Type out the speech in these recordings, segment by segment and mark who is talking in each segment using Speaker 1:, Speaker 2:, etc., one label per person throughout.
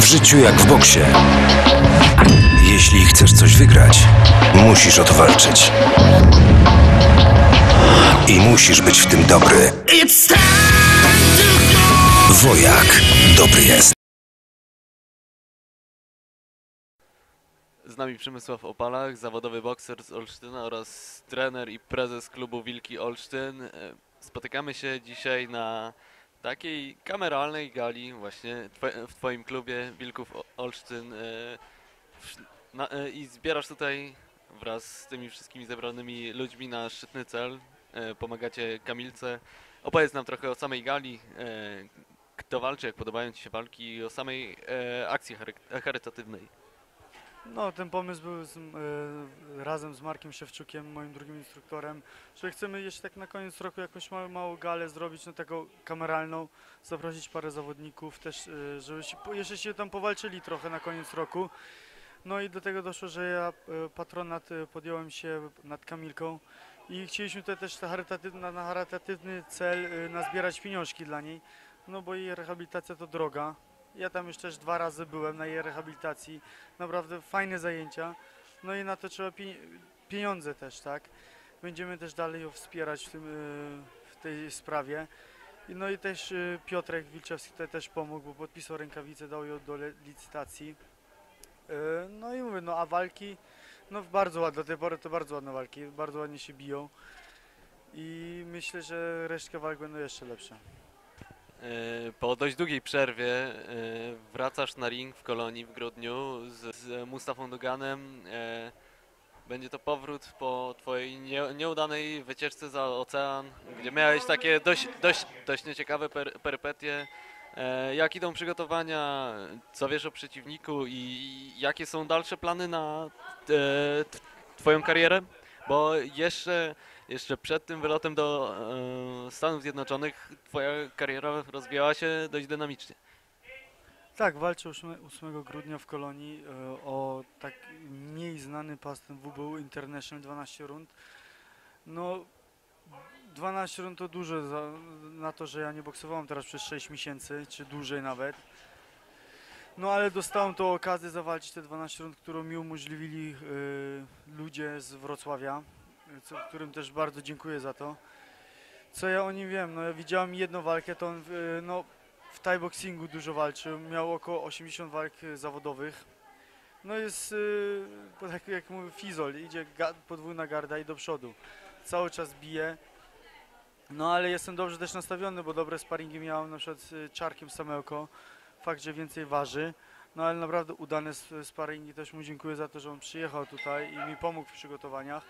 Speaker 1: W życiu jak w boksie. Jeśli chcesz coś wygrać, musisz o to walczyć. I musisz być w tym dobry. Wojak dobry jest.
Speaker 2: Z nami Przemysław Opalach, zawodowy bokser z Olsztyna oraz trener i prezes klubu Wilki Olsztyn. E, Spotykamy się dzisiaj na takiej kameralnej gali właśnie w Twoim klubie Wilków Olsztyn e, e, i zbierasz tutaj wraz z tymi wszystkimi zebranymi ludźmi na szczytny cel. E, Pomagacie Kamilce. Opowiedz nam trochę o samej gali, kto walczy, jak podobają Ci się walki i o samej akcji chary- charytatywnej.
Speaker 3: No, ten pomysł był z, e, razem z Markiem Szewczukiem, moim drugim instruktorem, że chcemy jeszcze tak na koniec roku jakąś małą, małą galę zrobić, no taką kameralną, zaprosić parę zawodników też, e, żeby się, jeszcze się tam powalczyli trochę na koniec roku. No i do tego doszło, że ja e, patronat podjąłem się nad Kamilką i chcieliśmy tutaj też na na charytatywny cel nazbierać pieniążki dla niej, no bo jej rehabilitacja to droga. Ja tam już też dwa razy byłem na jej rehabilitacji naprawdę fajne zajęcia. No i na to trzeba pie- pieniądze też, tak? Będziemy też dalej ją wspierać w, tym, y, w tej sprawie. No i też y, Piotrek Wilczewski tutaj też pomógł, bo podpisał rękawice, dał ją do licytacji. Y, No i mówię, no a walki, no bardzo ładne, do tej pory to bardzo ładne walki, bardzo ładnie się biją. I myślę, że resztka walk będą jeszcze lepsze.
Speaker 2: E, Po dość długiej przerwie e, wracasz na ring w Kolonii w grudniu z, z Mustafą Duganem. E, Będzie to powrót po twojej nie, nieudanej wycieczce za ocean, gdzie miałeś takie dość, dość, dość nieciekawe per, Jak idą przygotowania, co wiesz o przeciwniku i jakie są dalsze plany na twoją karierę? Bo jeszcze jeszcze przed tym wylotem do e, Stanów Zjednoczonych twoja kariera rozwijała się dość dynamicznie.
Speaker 3: Tak, walczę 8, 8 grudnia w Kolonii e, o tak mniej znany pas ten WBU International 12 rund. No 12 rund to dużo za, na to, że ja nie boksowałem teraz przez 6 miesięcy, czy dłużej nawet. No ale dostałem tą okazję zawalczyć te 12 rund, którą mi umożliwili e, ludzie z Wrocławia, co, którym też bardzo dziękuję za to. Co ja o nim wiem? No ja widziałem jedną walkę, to on e, no w Thai dużo walczył, miał około 80 walk y, zawodowych. No jest, y, tak jak mówię, fizol, idzie ga, podwójna garda i do przodu. Cały czas bije. No ale jestem dobrze też nastawiony, bo dobre sparingi miałem na przykład z y, Czarkiem Samełko. Fakt, że więcej waży. No ale naprawdę udane sp- sparingi, też mu dziękuję za to, że on przyjechał tutaj i mi pomógł w przygotowaniach.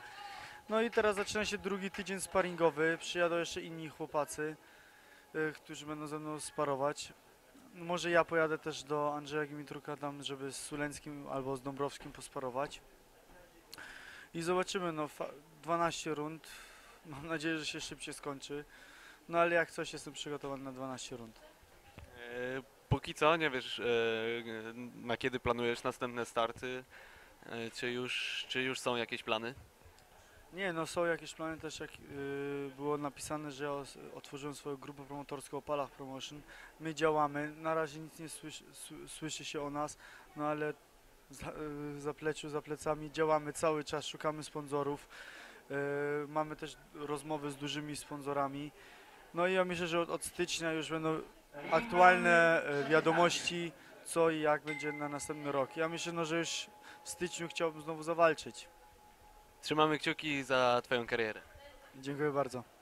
Speaker 3: No i teraz zaczyna się drugi tydzień sparingowy, przyjadą jeszcze inni chłopacy y, którzy będą ze mną sparować. Może ja pojadę też do Andrzeja Gimitruka tam, żeby z Suleńskim albo z Dąbrowskim posparować. I zobaczymy, no fa- 12 rund. Mam nadzieję, że się szybciej skończy. No ale jak coś jestem przygotowany na 12 rund.
Speaker 2: E, Póki co nie wiesz, e, na kiedy planujesz następne starty, e, czy już, czy już są jakieś plany?
Speaker 3: Nie, no są jakieś plany też, jak y, było napisane, że otworzyłem swoją grupę promotorską Opalach Promotion. My działamy, na razie nic nie słyszy, sły- słyszy się o nas, no ale y, za pleczu, za plecami działamy cały czas, szukamy sponsorów. Mamy też rozmowy z dużymi sponsorami. No i ja myślę, że od, od stycznia już będą aktualne y, wiadomości, co i jak będzie na następny rok. Ja myślę, no, że już w styczniu chciałbym znowu zawalczyć.
Speaker 2: Trzymamy kciuki za twoją karierę.
Speaker 3: Dziękuję bardzo.